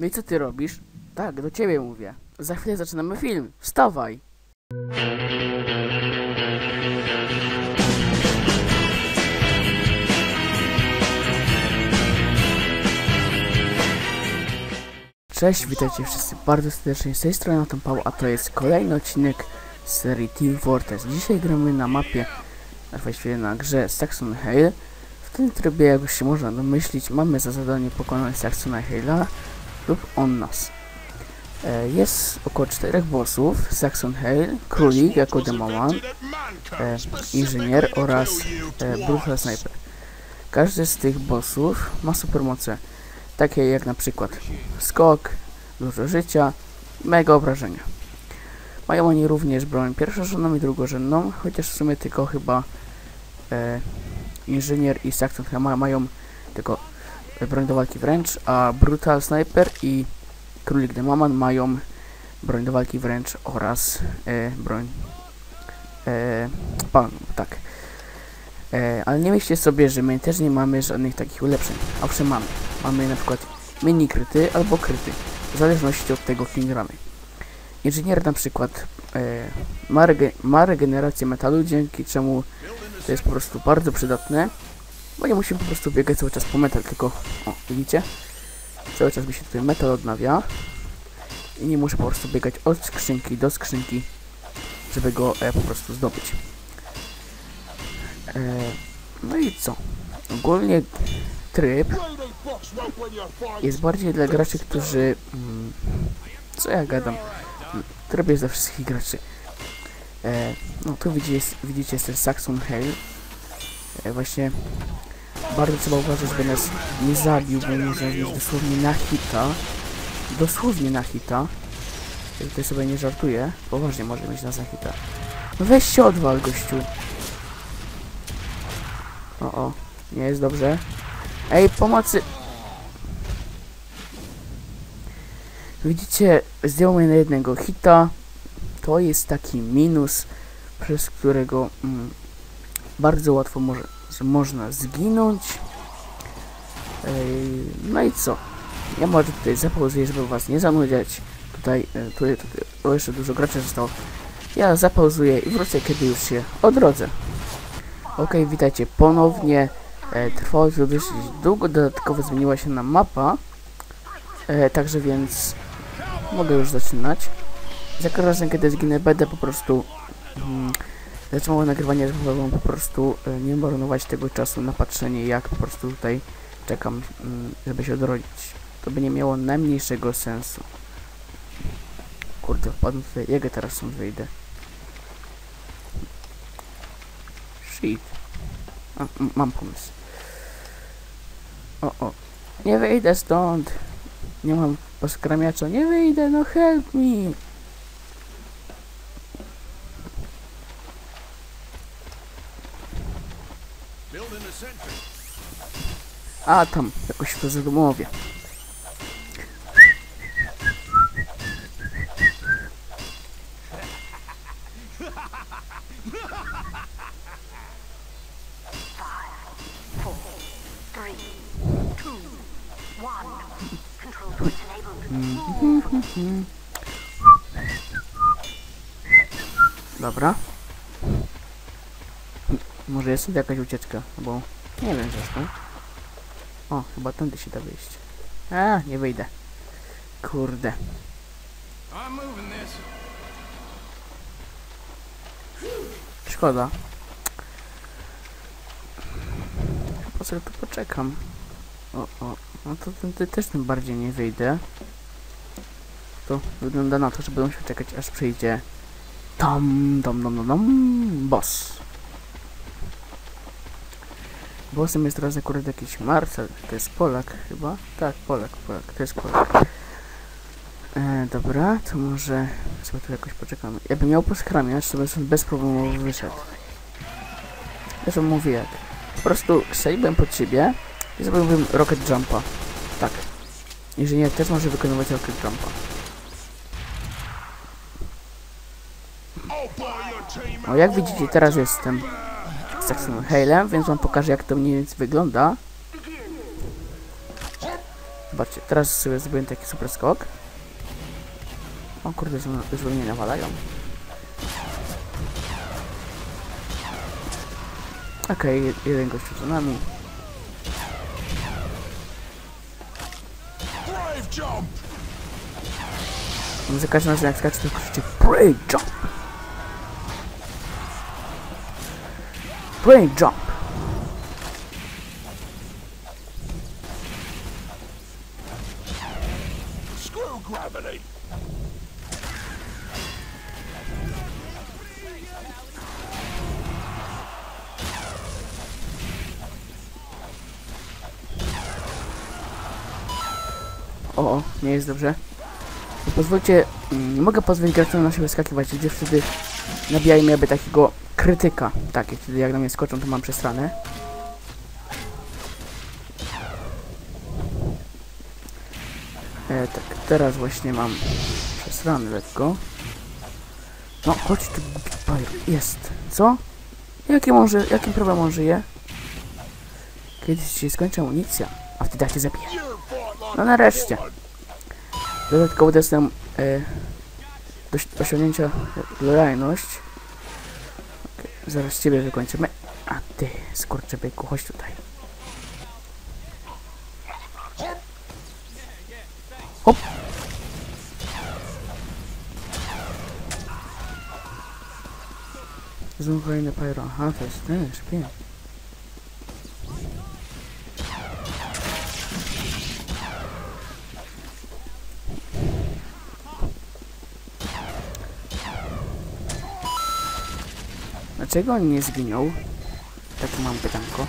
No i co ty robisz? Tak, do ciebie mówię. Za chwilę zaczynamy film. Wstawaj! Cześć, witajcie wszyscy bardzo serdecznie z tej strony Paul, a to jest kolejny odcinek z serii Team Fortress. Dzisiaj gramy na mapie, a właściwie na grze Saxon Hale. W tym trybie, jak już się można domyślić, mamy za zadanie pokonać Saxona Hale'a lub on nas. E, Jest około czterech bossów, Saxon Hale, Królik jako demoman, e, inżynier oraz e, Brutal Sniper. Każdy z tych bossów ma supermoce, takie jak na przykład skok, dużo życia, mega obrażenia. Mają oni również broń pierwszorzędną i drugorzędną, chociaż w sumie tylko chyba e, inżynier i Saxon Hale ma, mają tylko broń do walki wręcz, a Brutal Sniper i Królik Demoman mają broń do walki wręcz oraz e, broń e, palną, tak. E, ale nie myślcie sobie, że my też nie mamy żadnych takich ulepszeń. Owszem mamy. Mamy na przykład mini kryty albo kryty, w zależności od tego, kim gramy. Inżynier na przykład e, ma, rege ma regenerację metalu, dzięki czemu to jest po prostu bardzo przydatne, bo nie musimy po prostu biegać cały czas po metal, tylko, o, widzicie? Cały czas mi się tutaj metal odnawia i nie muszę po prostu biegać od skrzynki do skrzynki, żeby go e, po prostu zdobyć. E, no i co? Ogólnie tryb jest bardziej dla graczy, którzy... Mm, co ja gadam? Tryb jest dla wszystkich graczy. E, no tu widzicie, widzicie jest ten Saxon Hale. E, właśnie bardzo trzeba uważać, żeby nas nie zabił, bo może mieć dosłownie na hita. Dosłownie na hita. Ja tutaj sobie nie żartuję. Poważnie może mieć nas na hita. No weź się odwal, gościu. O, o. Nie jest dobrze. Ej, pomocy! Widzicie, zdjął mnie na jednego hita. To jest taki minus, przez którego mm, bardzo łatwo może, że można zginąć. No i co? Ja może tutaj zapauzuję, żeby was nie zanudzać. Tutaj, e, tutaj, tutaj o, jeszcze dużo graczy zostało. Ja zapauzuję i wrócę, kiedy już się odrodzę. Ok, witajcie ponownie. E, trwało to długo, dodatkowo zmieniła się nam mapa. E, także więc mogę już zaczynać. Za każdym razem, kiedy zginę, będę po prostu mm, zaczynał nagrywanie, żeby wam po prostu e, nie marnować tego czasu na patrzenie, jak po prostu tutaj czekam, mm, żeby się odrodzić. To by nie miało najmniejszego sensu. Kurde, wpadłem jak ja teraz stąd wyjdę? Shit. A, mam pomysł. O, o. Nie wyjdę stąd. Nie mam poskramiacza. Nie wyjdę, no help me. A, tam, jakoś to enabled. Dobra. Może jest tu jakaś ucieczka, bo nie wiem zresztą. O, chyba tędy się da wyjść. A, nie wyjdę. Kurde. Szkoda. Po co tu poczekam? O, o, no to tędy też tym bardziej nie wyjdę. To wygląda na to, że będę musiał czekać aż przyjdzie tam, dom, dom, dom, dom, boss. Bossem jest teraz akurat jakiś Marcel, to jest Polak chyba? Tak, Polak, Polak, to jest Polak. E, dobra, to może sobie tu jakoś poczekamy. Jakbym miał poskramiać, to bym bez problemu wyszedł. Zresztą mówię jak. Po prostu strzeliłbym pod siebie i zrobiłbym rocket jumpa. Tak. Inżynier też może wykonywać rocket jumpa. O, jak widzicie, teraz jestem Saxon Hale'em, więc wam pokażę jak to mniej więcej wygląda. zobaczcie, teraz sobie zrobiłem taki super skok. O kurde, już, mnie nawalają. Okej, jed- jeden gościu za nami. Brave! Za każdym razem jak skacze, to krzyczy Brain Jump! Brain Jump! Screw gravity! O, o, nie jest dobrze. Pozwólcie, mm, nie mogę pozwolić graczom na siebie skakiwać, gdzie wtedy nabijajmy jakby takiego krytyka. Tak, jak na mnie skoczą, to mam przestranę. E, tak, teraz właśnie mam przestranę lekko. No, chodź tu. Jest. Co? Jakim on żyje? Jakim problem on żyje? Kiedyś się skończy amunicja, a wtedy ja cię zabiję. No nareszcie. Dodatkowo dostałem e, dość osiągnięcia lojalność. Zaraz ciebie wykończymy. A ty, skurczybyku, chodź tutaj. Hop. Znów kolejny pyro. Aha, to jest ten. Dlaczego on nie zginął? Takie mam pytanko.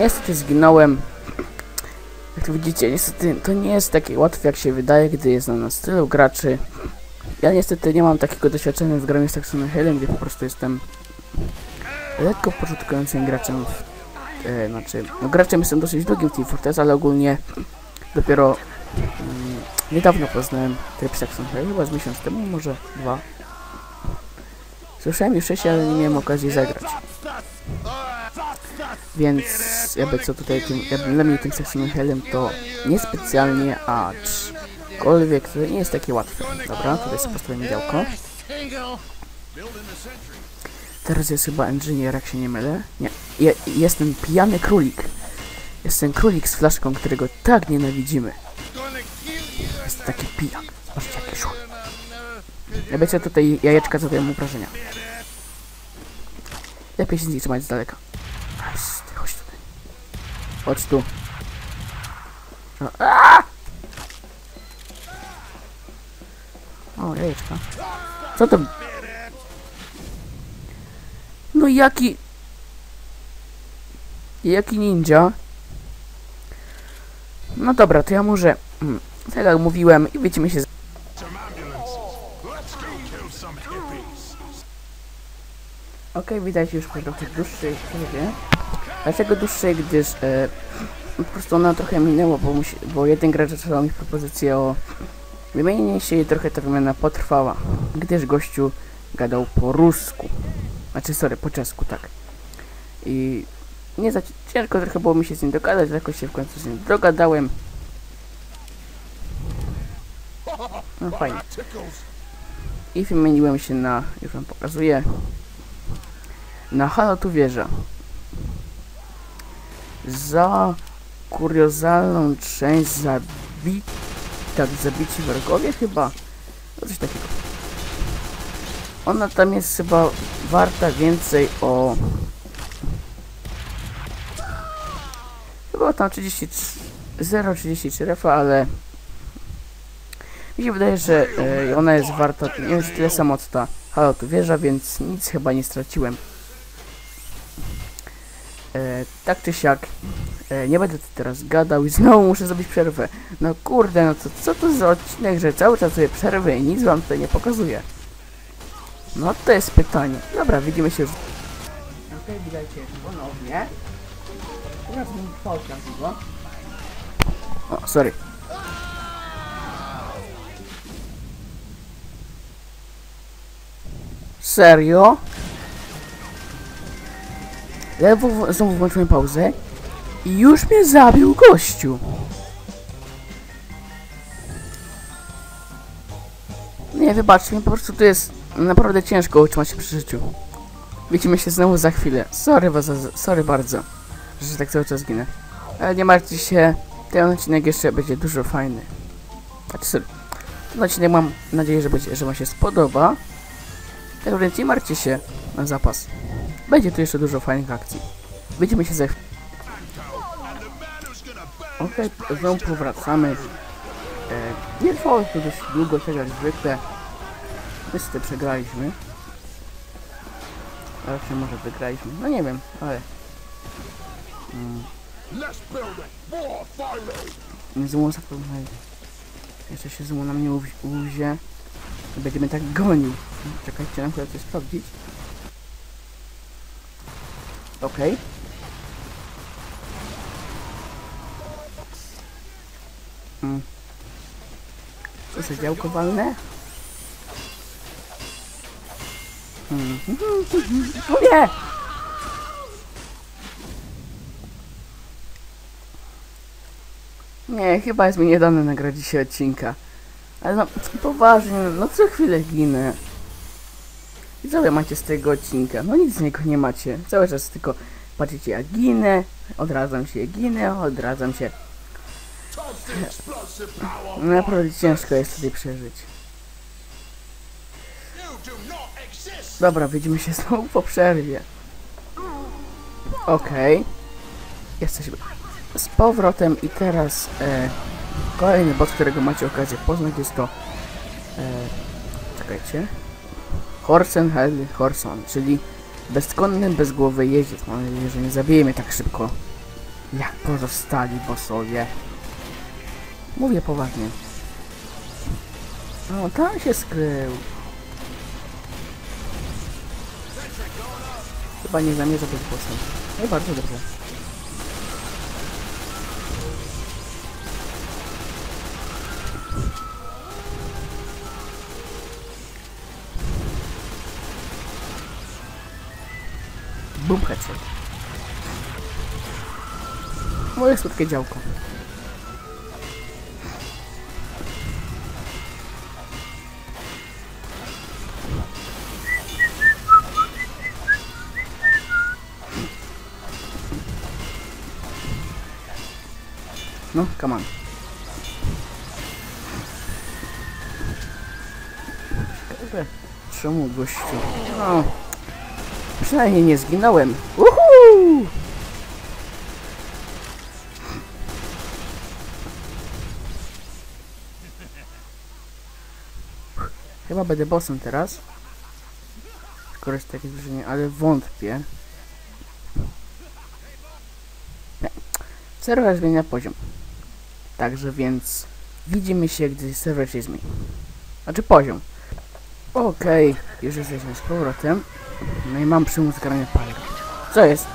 Niestety zginąłem. Jak widzicie, niestety to nie jest takie łatwe jak się wydaje, gdy jest na nas tylu graczy. Ja niestety nie mam takiego doświadczenia w graniu z Saxon Hillem, gdzie po prostu jestem lekko początkującym graczem w, e, znaczy, no graczem jestem dosyć długim w Team Fortress, ale ogólnie dopiero mm, niedawno poznałem tryb Saxon Hill, chyba z miesiąc temu, może dwa. Słyszałem już wcześniej, ale nie miałem okazji zagrać. Więc jakby co tutaj tym, jakby dla mnie tym Saxon Hellem to niespecjalnie, aczkolwiek to nie jest takie łatwe. Dobra, tutaj sobie postawimy działko. Teraz jest chyba engineer, jak się nie mylę. Nie, je, jest ten pijany królik. Jest ten królik z flaszką, którego tak nienawidzimy. Jest taki pijak. Zobaczcie, jaki szum. Ja wiecie, tutaj jajeczka zadają mu wrażenia. Lepiej się z nich trzymać z daleka. Nice, chodź tutaj. Chodź tu. No, O, jajeczka. Co to? No jaki... Jaki ninja? No dobra, to ja może... mm, Tak jak mówiłem, i widzimy się... z-. Okej, widać już po trochę dłuższej przerwie. Dlaczego dłuższej? Gdyż e, po prostu ona trochę minęła, bo, musi, bo jeden gracz zaczął mi propozycję o wymienienie się trochę ta wymiana potrwała, gdyż gościu gadał po rusku. Znaczy, sorry, po czesku, tak. I nie za ciężko trochę było mi się z nim dogadać, jakoś się w końcu z nim dogadałem. No fajnie. I wymieniłem się na, już wam pokazuję, na Halo tu wieża. Za kuriozalną część zabi... tak, zabici wrogowie chyba? No coś takiego. Ona tam jest chyba warta więcej o... Chyba tam 33... 0,33 refa, ale... Mi się wydaje, że e, ona jest warta, nie jest tyle samo co ta Halo tu wieża, więc nic chyba nie straciłem. E, tak czy siak, e, nie będę teraz gadał i znowu muszę zrobić przerwę. No kurde, no to co to za odcinek, że cały czas sobie przerwę i nic wam tutaj nie pokazuję. No to jest pytanie. Dobra, widzimy się już. Okej, okay, ponownie. Teraz mi fałka chyba. O, sorry. Serio? W- znowu włączyłem pauzę i już mnie zabił gościu. Nie, wybaczcie mi, po prostu to jest naprawdę ciężko utrzymać się przy życiu. Widzimy się znowu za chwilę. Sorry, was, sorry bardzo, że tak cały czas ginę. Ale nie martwcie się, ten odcinek jeszcze będzie dużo fajny. Znaczy. Ten odcinek mam nadzieję, że, będzie, że wam się spodoba. Tak więc nie martwcie się na zapas. Będzie tu jeszcze dużo fajnych akcji. Widzimy się za. Okej, znowu powracamy. E, nie trwało to dość długo, tak jak zwykle. Niestety przegraliśmy. A raczej może wygraliśmy. No nie wiem, ale fighting. nie złą zapomnę. Jeszcze się złą na mnie uwzie. Będziemy tak gonił. Czekajcie, na chwilę coś sprawdzić. Okej. Mm. Co za działko walne? Mm. O nie! Nie, chyba jest mi nie dane nagrać dzisiaj odcinka. Ale no, poważnie, no co chwilę ginę. I co wy macie z tego odcinka? No nic z niego nie macie. Cały czas tylko patrzycie jak ginę, odradzam się, ginę, odradzam się. Naprawdę ciężko jest tutaj przeżyć. Dobra, widzimy się znowu po przerwie. Okej. Jesteśmy z powrotem i teraz e, kolejny boss, którego macie okazję poznać jest to e, czekajcie Horsen Hell Horson, czyli bezkonny, bezgłowy jeździec. Mam nadzieję, że nie zabije mnie tak szybko jak pozostali bossowie. Mówię poważnie. O, tam się skrył. Chyba nie zamierza być bossem. No i bardzo dobrze. Boom headshot. Moje słodkie działko. No, come on. Ciekawe, czemu gościu? No, przynajmniej nie zginąłem. Uhu! Chyba będę bossem teraz. Skoro jest takie drużynie, ale wątpię. Serwer zmienia poziom. Także więc widzimy się, gdy serwer się zmieni. Znaczy poziom. Okej, już jesteśmy z powrotem. No i mam przymus grania Pyro. Co jest?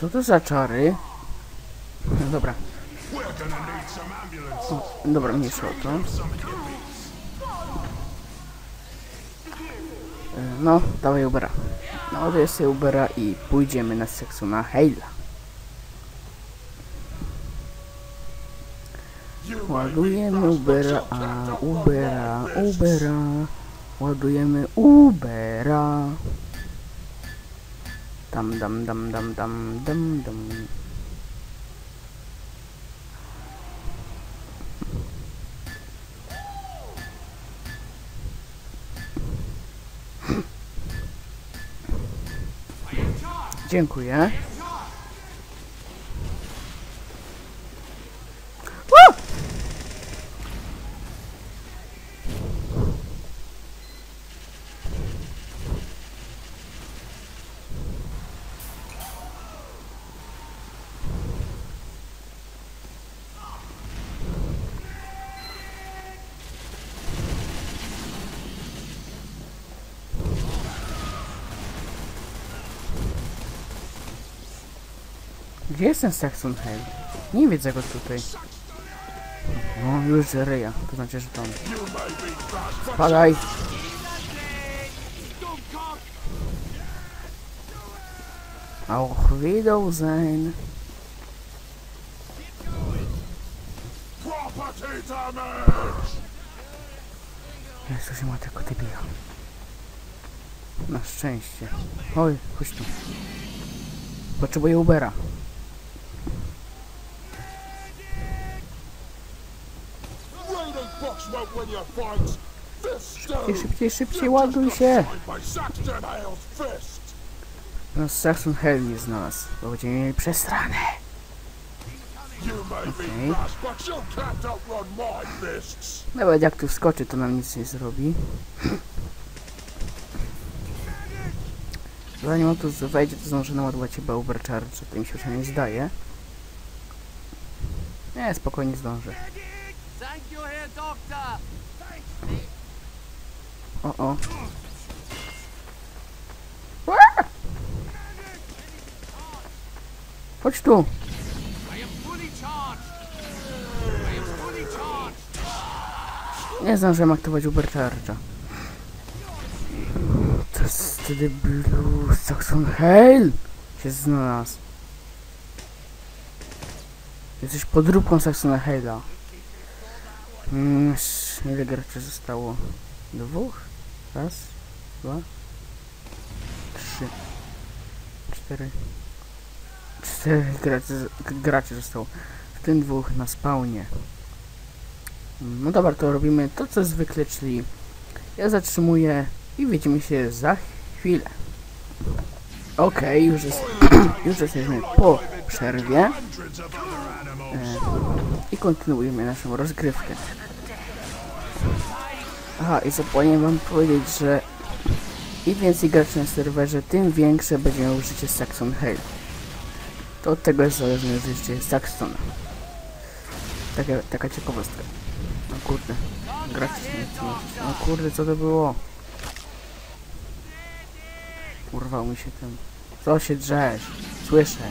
Co to za czary? No dobra, o, dobra, mniejsza o to. E, No, dawaj Ubera. No, to jest Ubera i pójdziemy na seksu na Hejla. Ładujemy Ubera, a Ubera, Ubera. Ładujemy Ubera. Dam, dam, dam, dam, dam, dam, dam. Dziękuję. Gdzie jest ten Saxon Hale? Nie widzę go tutaj. No, już ryja. To znaczy, że on. Spadaj! Auf Wiedersehen. Property damage! Jezu, się ma tego debila. Na szczęście. Oj, chodź tu. Potrzebuję Ubera. Szybciej, szybciej, szybciej, ładuj się! No, Saxon Hell nie znalazł, bo będziemy mieli przestranę. You may Okay. Nawet jak tu wskoczy, to nam nic nie zrobi. Zanim on tu wejdzie, to zdąży naładować chyba Ubercharge, to mi się przynajmniej zdaje. Nie, spokojnie zdążę. O, o. Chodź tu! Nie zdążyłem aktywować Ubercharge'a. To jest wtedy Blue Saxon Hale się znalazł. Jesteś podróbką Saxona Hale'a. Mm, ile graczy zostało? Dwóch? Raz, dwa, trzy, cztery. Cztery graczy, graczy zostało. W tym dwóch na spawnie. No dobra, to robimy to co zwykle, czyli ja zatrzymuję i widzimy się za chwilę. Okej, już, jest, już jesteśmy po przerwie animals. I kontynuujemy naszą rozgrywkę. Aha, i zapomniałem wam powiedzieć, że im więcej graczy na serwerze, tym większe będzie miało życie Saxon Hale. To od tego jest zależne życie Saxona. Taka, taka ciekawostka. No kurde. Liczyć. No kurde, co to było? Urwał mi się ten. Co się drzesz? Słyszę.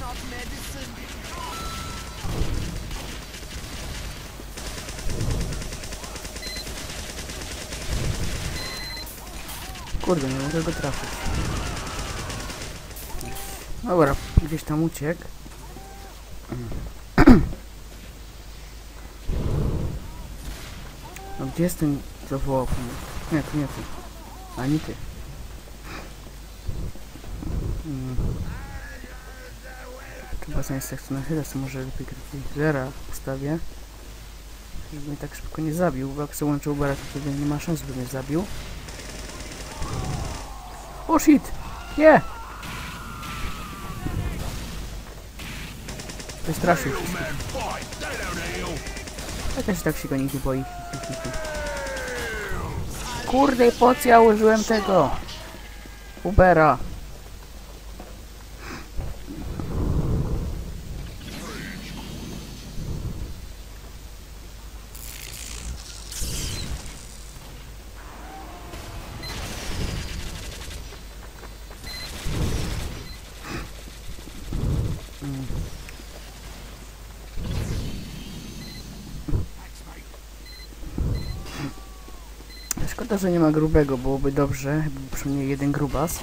not medicine. Kurde, nie mogę go trafić. Dobra, gdzieś tam uciekł. No gdzie jest ten, co wołał po mnie? Nie, to nie ty. Ani ty. Znaleźć sekcję na chwilę, co może lepiej zera ustawię. Żeby mnie tak szybko nie zabił, bo jak sobie łączył Ubera, to wtedy nie ma szans, by mnie zabił. O shit! Nie! Wystraszył don't heal. Ja też tak się go nie boi. Kurde, po co ja użyłem tego? Ubera. Szkoda, że nie ma grubego, byłoby dobrze, by przy mnie jeden grubas.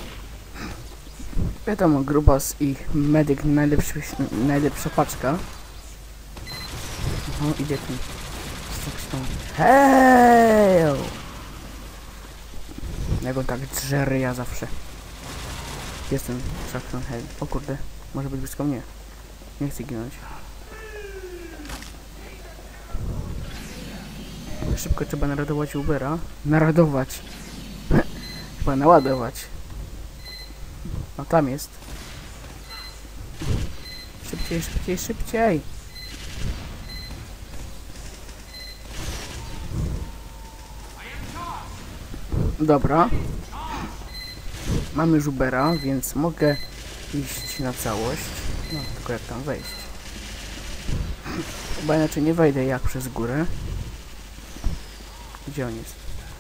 Wiadomo, grubas i medyk najlepszy, najlepsza paczka. No, idzie. Saxton. Hej! Jak on tak drze ryja zawsze. Jestem Saxton Hell. O kurde, może być blisko mnie. Nie chcę ginąć. Szybko trzeba naradować Ubera. Naradować. Chyba naładować. No tam jest. Szybciej, szybciej, szybciej. Dobra. Mamy żubera, więc mogę iść na całość. No, tylko jak tam wejść. Chyba inaczej nie wejdę jak przez górę. Gdzie on jest?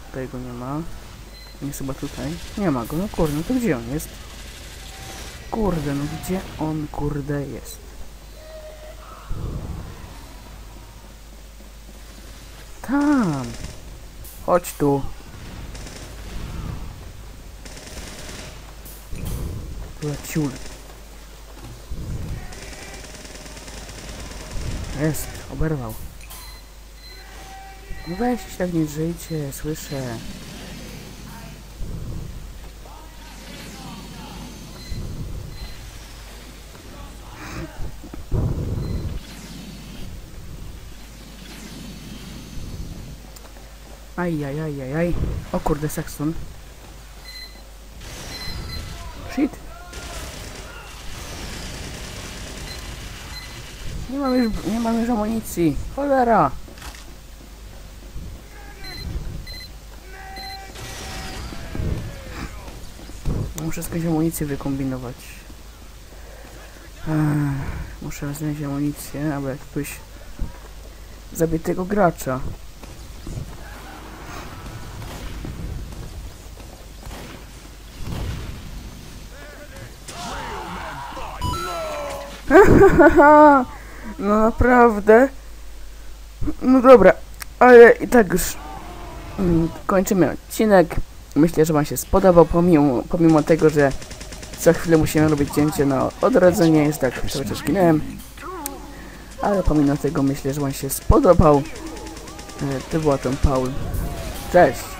Tutaj go nie ma. Nie chyba tutaj. Nie ma go, no kurde, no to gdzie on jest? Kurde, no gdzie on kurde jest? Tam. Chodź tu. Leciul. Jest, oberwał. No weźcie się tak nie żyjcie, słyszę. Aj, aj, aj, aj, aj. O kurde, Saxon. Shit. Nie mam już, nie mam już amunicji. Cholera. Muszę jakąś amunicję wykombinować. Ech, muszę znaleźć amunicję, albo jakiegoś zabitego gracza. No naprawdę. No dobra, ale i tak już mm, kończymy odcinek. Myślę, że Wam się spodobał, pomimo, pomimo tego, że co chwilę musimy robić cięcie na odrodzenie, jest tak czas ginąłem. Ale pomimo tego myślę, że Wam się spodobał. E, To była ten Paul. Cześć!